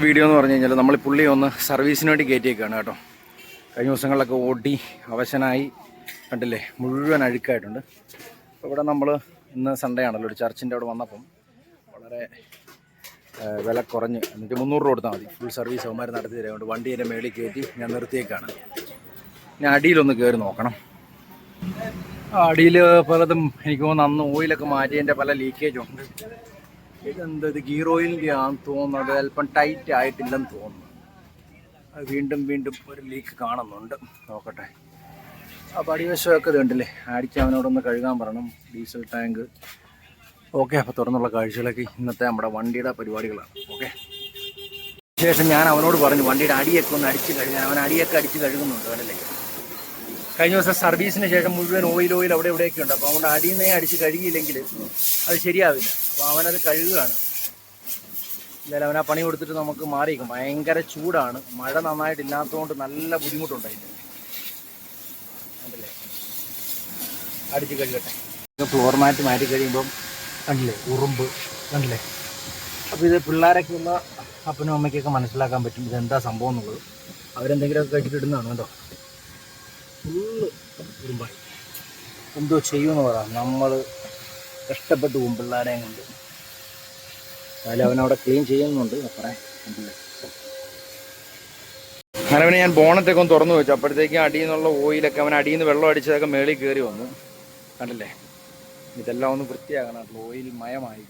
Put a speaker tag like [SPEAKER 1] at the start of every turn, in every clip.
[SPEAKER 1] Video എന്ന് പറഞ്ഞു കഴിഞ്ഞാൽ നമ്മൾ പുള്ളി ഒന്ന് സർവീസിന് വേണ്ടി കയറ്റിയേക്കാണ് കേട്ടോ. കഴിഞ്ഞ ദിവസങ്ങളിലൊക്കെ ഓടി അവശനായി കണ്ടില്ലേ? മുഴുവൻ അഴുക്കായിട്ടുണ്ട്. അപ്പോൾ ഇവിടെ നമ്മൾ ഇന്ന് സൺഡേ ആണല്ലോ ഒരു ചർച്ചിന്റെ അവിടെ വന്നപ്പം വളരെ വില കുറഞ്ഞ് എന്നിട്ട് മുന്നൂറ് രൂപ കൊടുത്താൽ മതി. ഫുൾ സർവീസ് അവന്മാർ നടത്തി തരുന്നുണ്ട് വണ്ടി എന്റെ മേളിൽ കയറ്റി ഞാൻ നിർത്തിയേക്കാണ്. ഞാൻ അടിയിലൊന്ന് കയറി നോക്കണം. അടിയിൽ പലതും എനിക്ക് തോന്നുന്നു അന്ന് ഓയിലൊക്കെ മാറ്റിയതിന്റെ പല ലീക്കേജും ഉണ്ട്. ഇതെന്ത്? ഇത് ഗീർ ഓയിലിന്റെ ആണെന്ന് തോന്നുന്നത് അല്പം ടൈറ്റ് ആയിട്ടില്ലെന്ന് തോന്നുന്നു. അത് വീണ്ടും വീണ്ടും ഒരു ലീക്ക് കാണുന്നുണ്ട്. നോക്കട്ടെ. ആ അടിവശമൊക്കെ ഇതുണ്ടല്ലേ അടിച്ച് അവനോടൊന്ന് കഴുകാൻ പറയണം. Diesel tank. ഓക്കെ അപ്പോൾ തുറന്നുള്ള കാഴ്ചകളൊക്കെ ഇന്നത്തെ നമ്മുടെ വണ്ടിയുടെ പരിപാടികളാണ്. ഓക്കെ. ശേഷം ഞാൻ അവനോട് പറഞ്ഞു വണ്ടിയുടെ അടിയൊക്കെ ഒന്ന് അടിച്ച് കഴുകാൻ. അവൻ അടിയൊക്കെ അടിച്ച് കഴുകുന്നുണ്ട് കണ്ടില്ലേ? കഴിഞ്ഞ ദിവസം സർവീസിന് ശേഷം മുഴുവൻ ഓയിൽ ഓയിൽ അവിടെ ഇവിടെയൊക്കെ ഉണ്ട് അപ്പോൾ അതുകൊണ്ട് അടിയിൽ നിന്നേ അടിച്ച് കഴുകിയില്ലെങ്കിൽ അത് ശരിയാവില്ല. അപ്പോൾ അവനത് കഴുകുകയാണ്. എന്തായാലും അവൻ ആ പണി കൊടുത്തിട്ട് നമുക്ക് മാറിയിരിക്കും ഭയങ്കര ചൂടാണ്. മഴ നന്നായിട്ടില്ലാത്തതുകൊണ്ട് നല്ല ബുദ്ധിമുട്ടുണ്ടായിട്ട് കണ്ടില്ലേ? അടിച്ച് കഴുകട്ടെ. ഫ്ലോർ മാറ്റ് മാറ്റി കഴിയുമ്പം കണ്ടില്ലേ? ഉറുമ്പ്. കണ്ടില്ലേ? അപ്പോൾ ഇത് പിള്ളേരൊക്കെ ഉള്ള അപ്പനും അമ്മയ്ക്കൊക്കെ മനസ്സിലാക്കാൻ പറ്റും ഇതെന്താ സംഭവം എന്നുള്ളത്. അവരെന്തെങ്കിലുമൊക്കെ കഴിച്ചിട്ടിടുന്നതാണ് കേട്ടോ ഫുള്ള് ഉറുമ്പായി എന്തോ ചെയ്യുമെന്ന് പറയാം നമ്മൾ കഷ്ടപ്പെട്ട് കുമ്പിള്ളാരെയും പിള്ളേരെയും കൊണ്ട്. എന്നാലും അവനവിടെ ക്ലീൻ ചെയ്യുന്നുണ്ട്. അപ്പറേ അങ്ങനെ ഞാൻ ബോണറ്റൊക്കെ ഒന്ന് തുറന്നു വെച്ചു. അപ്പോഴത്തേക്കും അടിയിൽ നിന്നുള്ള ഓയിലൊക്കെ അവൻ അടിയിൽ നിന്ന് വെള്ളം അടിച്ചതൊക്കെ മേളിൽ കയറി വന്നു. കണ്ടില്ലേ? ഇതെല്ലാം ഒന്ന് വൃത്തിയാക്കണം. ഓയിൽ മയമായി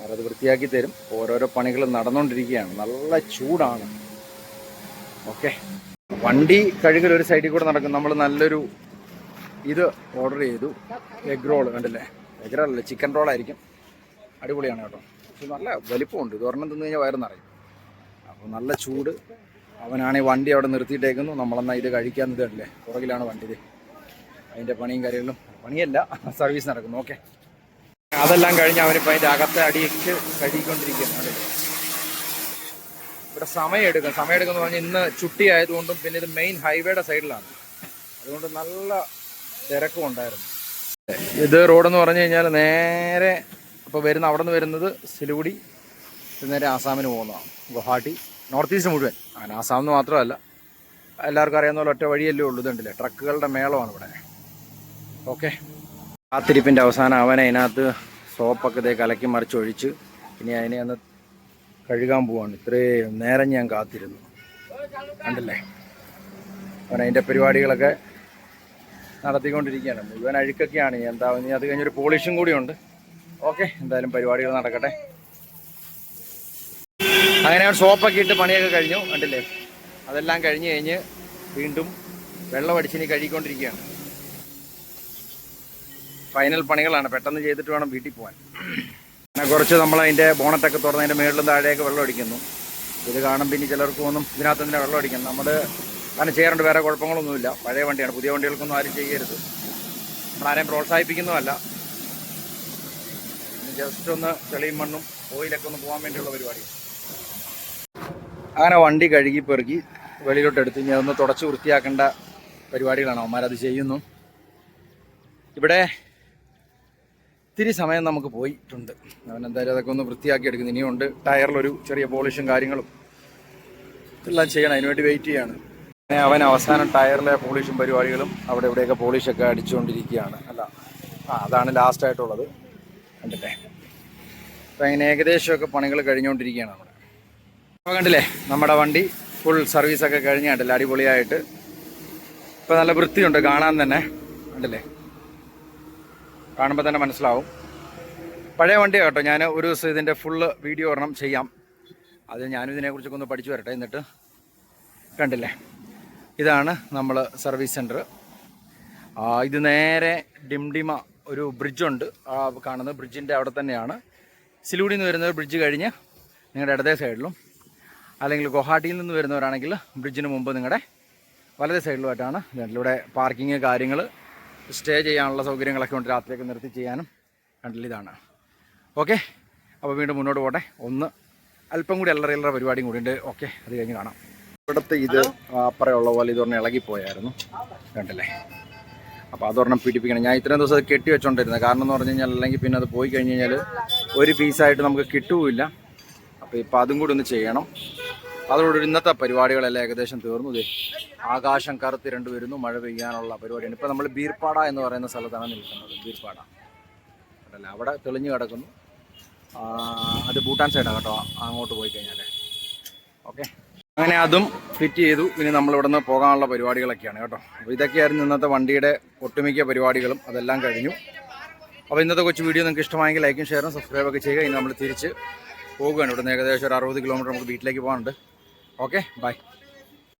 [SPEAKER 1] അവരത് വൃത്തിയാക്കി തരും. ഓരോരോ പണികൾ നടന്നുകൊണ്ടിരിക്കുകയാണ് നല്ല ചൂടാണ്. ഓക്കെ. വണ്ടി കഴുകൽ ഒരു സൈഡിൽ കൂടെ നടക്കും. നമ്മൾ നല്ലൊരു ഇത് ഓർഡർ ചെയ്തു. എഗ് റോൾ കണ്ടില്ലേ? എഗ് റോൾ അല്ലേ ചിക്കൻ റോളായിരിക്കും അടിപൊളിയാണ് കേട്ടോ. പക്ഷെ നല്ല വലിപ്പമുണ്ട്. ഇത് ഒരെണ്ണം തിന്നു കഴിഞ്ഞാൽ വയറ് നിറയും അപ്പോൾ നല്ല ചൂട്. അവനാണെങ്കിൽ വണ്ടി അവിടെ നിർത്തിയിട്ടേക്കുന്നു. നമ്മളെന്നാൽ ഇത് കഴിക്കാൻ ഇതല്ലേ? പുറകിലാണ് വണ്ടി ഇത്. അതിന്റെ പണിയും കാര്യങ്ങളും. പണിയല്ല സർവീസ് നടക്കുന്നു. ഓക്കെ അതെല്ലാം കഴിഞ്ഞ് അവനിപ്പോൾ അതിന്റെ അകത്തെ അടിയൊക്കെ കഴുകിക്കൊണ്ടിരിക്കുകയാണ്. ഇവിടെ സമയം എടുക്കും സമയം എടുക്കുമെന്ന് പറഞ്ഞാൽ ഇന്ന് ചുട്ടി ആയതുകൊണ്ടും പിന്നെ ഇത് മെയിൻ ഹൈവേയുടെ സൈഡിലാണ് അതുകൊണ്ട് നല്ല തിരക്കും ഉണ്ടായിരുന്നു. ഇത് റോഡെന്ന് പറഞ്ഞു കഴിഞ്ഞാൽ നേരെ ഇപ്പോൾ വരുന്ന അവിടെ നിന്ന് വരുന്നത് സിലിഗുഡി നേരെ ആസാമിന് പോകുന്നതാണ്. ഗുവാഹാട്ടി നോർത്ത് ഈസ്റ്റ് മുഴുവൻ. അങ്ങനെ ആസാമെന്ന് മാത്രമല്ല. എല്ലാവർക്കും അറിയാവുന്ന പോലെ ഒറ്റ വഴിയല്ലേ ഉള്ളൂ. ഇതുണ്ടല്ലേ? ട്രക്കുകളുടെ മേളമാണ് ഇവിടെ. ഓക്കെ. കാത്തിരിപ്പിന്റെ അവസാനം അവനെ അതിനകത്ത് സോപ്പൊക്കെ ഇതേ കലക്കി മറിച്ചൊഴിച്ച് ഇനി അതിനെ ഒന്ന് കഴുകാൻ പോവാണ്. ഇത്രയും നേരം ഞാൻ കാത്തിരുന്നു. കണ്ടില്ലേ? അവൻ അതിന്റെ പരിപാടികളൊക്കെ നടത്തിക്കൊണ്ടിരിക്കുകയാണ്. മുഴുവൻ അഴുക്കൊക്കെയാണ് എന്താ ഇനി അത് കഴിഞ്ഞൊരു പോളിഷും കൂടിയുണ്ട് ഓക്കെ എന്തായാലും പരിപാടികൾ നടക്കട്ടെ. അങ്ങനെ അവൻ സോപ്പൊക്കെ ഇട്ട് പണിയൊക്കെ കഴിഞ്ഞു. കണ്ടില്ലേ? അതെല്ലാം കഴിഞ്ഞ് കഴിഞ്ഞ് വീണ്ടും വെള്ളം അടിച്ചിനി കഴുകിക്കൊണ്ടിരിക്കുകയാണ്. ഫൈനൽ പണികളാണ്. പെട്ടെന്ന് ചെയ്തിട്ട് വേണം വീട്ടിൽ പോകാൻ കുറച്ച് നമ്മൾ അതിന്റെ ബോണറ്റൊക്കെ തുറന്ന് അതിന്റെ മുകളിലും താഴെയൊക്കെ വെള്ളം അടിക്കുന്നു. ഇത് കാണുമ്പോൾ ഇനി ചിലർക്കും ഒന്നും ഇതിനകത്ത് തന്നെ വെള്ളം അടിക്കുന്നു നമ്മൾ അങ്ങനെ ചെയ്യാറുണ്ട് വേറെ കുഴപ്പങ്ങളൊന്നുമില്ല. പഴയ വണ്ടിയാണ്. പുതിയ വണ്ടികൾക്കൊന്നും ആരും ചെയ്യരുത്. നമ്മളാരെയും പ്രോത്സാഹിപ്പിക്കുന്നതല്ല. ജസ്റ്റ് ഒന്ന് ചെളിയും മണ്ണും ഓയിലൊക്കെ ഒന്ന് പോകാൻ വേണ്ടിയുള്ള പരിപാടി. അങ്ങനെ വണ്ടി കഴുകി പെറുക്കി വെളിയിലോട്ട് എടുത്ത് ഇനി അതൊന്ന് തുടച്ച് വൃത്തിയാക്കേണ്ട പരിപാടികളാണ്. അവന്മാരത് ചെയ്യുന്നു. ഇവിടെ ഇത്തിരി സമയം നമുക്ക് പോയിട്ടുണ്ട്. അവൻ എന്തായാലും അതൊക്കെ ഒന്ന് വൃത്തിയാക്കി എടുക്കുന്നു. ഇനിയുണ്ട് ടയറിലൊരു ചെറിയ പോളിഷും കാര്യങ്ങളും എല്ലാം ചെയ്യണം. അതിനുവേണ്ടി വെയിറ്റ് ചെയ്യാണ്. അവൻ അവസാനം ടയറിലെ പോളിഷും പരിപാടികളും അവിടെ ഇവിടെയൊക്കെ പോളിഷൊക്കെ അടിച്ചുകൊണ്ടിരിക്കുകയാണ്. അല്ല ആ അതാണ് ലാസ്റ്റ് ആയിട്ടുള്ളത്. കണ്ടില്ലേ? അപ്പം അങ്ങനെ ഏകദേശമൊക്കെ പണികൾ കഴിഞ്ഞുകൊണ്ടിരിക്കുകയാണ് നമ്മുടെ അപ്പോൾ കണ്ടില്ലേ? നമ്മുടെ വണ്ടി ഫുൾ സർവീസൊക്കെ കഴിഞ്ഞ കണ്ടില്ലേ? അടിപൊളിയായിട്ട്. ഇപ്പം നല്ല വൃത്തിയുണ്ട് കാണാൻ തന്നെ. കണ്ടില്ലേ? കാണുമ്പോൾ തന്നെ മനസ്സിലാവും. പഴയ വണ്ടിയാണ് കേട്ടോ ഞാൻ ഒരു ദിവസം ഇതിന്റെ ഫുള്ള് വീഡിയോ ഒരെണ്ണം ചെയ്യാം. അത് ഞാനും ഇതിനെക്കുറിച്ചൊക്കെ ഒന്ന് പഠിച്ചു വരട്ടെ എന്നിട്ട്. കണ്ടില്ലേ? ഇതാണ് നമ്മൾ സർവീസ് സെന്റർ ഇത് നേരെ ഡിംഡിമ ഒരു ബ്രിഡ്ജുണ്ട് ആ കാണുന്നത് ബ്രിഡ്ജിന്റെ അവിടെ തന്നെയാണ്. സിലൂടിയിൽ നിന്ന് വരുന്നത് ബ്രിഡ്ജ് കഴിഞ്ഞ് നിങ്ങളുടെ ഇടതേ സൈഡിലും അല്ലെങ്കിൽ ഗുവാഹട്ടിയിൽ നിന്ന് വരുന്നവരാണെങ്കിൽ ബ്രിഡ്ജിന് മുമ്പ് നിങ്ങളുടെ വലതേ സൈഡിലുമായിട്ടാണ് ഇതിലൂടെ പാർക്കിങ് കാര്യങ്ങൾ സ്റ്റേ ചെയ്യാനുള്ള സൗകര്യങ്ങളൊക്കെ ഉണ്ട്. രാത്രിയൊക്കെ നിർത്തി ചെയ്യാനും കണ്ടില്ല ഇതാണ്. ഓക്കെ അപ്പോൾ വീണ്ടും മുന്നോട്ട് പോട്ടെ. ഒന്ന് അല്പം കൂടി അല്ലറ അല്ലറ പരിപാടിയും കൂടി ഉണ്ട്. ഓക്കെ അത് കഴിഞ്ഞ് കാണാം. ഇവിടുത്തെ ഇത് അപ്പറയുള്ള പോലെ ഇതൊരെണ്ണം ഇളകിപ്പോയായിരുന്നു കണ്ടില്ലേ? അപ്പോൾ അതൊരെണ്ണം പിടിപ്പിക്കണം ഞാൻ ഇത്രയും ദിവസം അത് കെട്ടി വെച്ചോണ്ടിരുന്നത്. കാരണം എന്ന് പറഞ്ഞു കഴിഞ്ഞാൽ അല്ലെങ്കിൽ പിന്നെ അത് പോയി കഴിഞ്ഞ് കഴിഞ്ഞാൽ ഒരു പീസായിട്ട് നമുക്ക് കിട്ടുകയില്ല. അപ്പോൾ ഇപ്പോൾ അതും കൂടി ഒന്ന് ചെയ്യണം. അതോടുകൂടി ഇന്നത്തെ പരിപാടികളെല്ലാം ഏകദേശം തീർന്നു. ദേ ആകാശം കറുത്തിരണ്ട് വരുന്നു മഴ പെയ്യാനുള്ള പരിപാടിയാണ്. ഇപ്പോൾ നമ്മൾ ബീർപ്പാട എന്ന് പറയുന്ന സ്ഥലത്താണ് നിൽക്കുന്നത് ബീർപ്പാട. അല്ല അവിടെ തെളിഞ്ഞു കിടക്കുന്നു. അത് ഭൂട്ടാൻ സൈഡാണ് കേട്ടോ അങ്ങോട്ട് പോയി കഴിഞ്ഞാൽ ഓക്കെ. അങ്ങനെ അതും ഫിറ്റ് ചെയ്തു. ഇനി നമ്മൾ നിന്ന് പോകാനുള്ള പരിപാടികളൊക്കെയാണ് കേട്ടോ. അപ്പോൾ ഇതൊക്കെയായിരുന്നു ഇന്നത്തെ വണ്ടിയുടെ ഒട്ടുമിക്ക പരിപാടികളും. അതെല്ലാം കഴിഞ്ഞു. അപ്പോൾ ഇന്നത്തെ കൊച്ചു വീഡിയോ നിങ്ങൾക്ക് ഇഷ്ടമായെങ്കിൽ ലൈക്കും ഷെയറും സബ്സ്ക്രൈബൊക്കെ ചെയ്യുക. ഇനി നമ്മൾ തിരിച്ച് പോകുകയാണ് ഇവിടുന്ന് ഏകദേശം ഒരു അറുപത് കിലോമീറ്റർ നമുക്ക് വീട്ടിലേക്ക് പോകാനുണ്ട്. Okay bye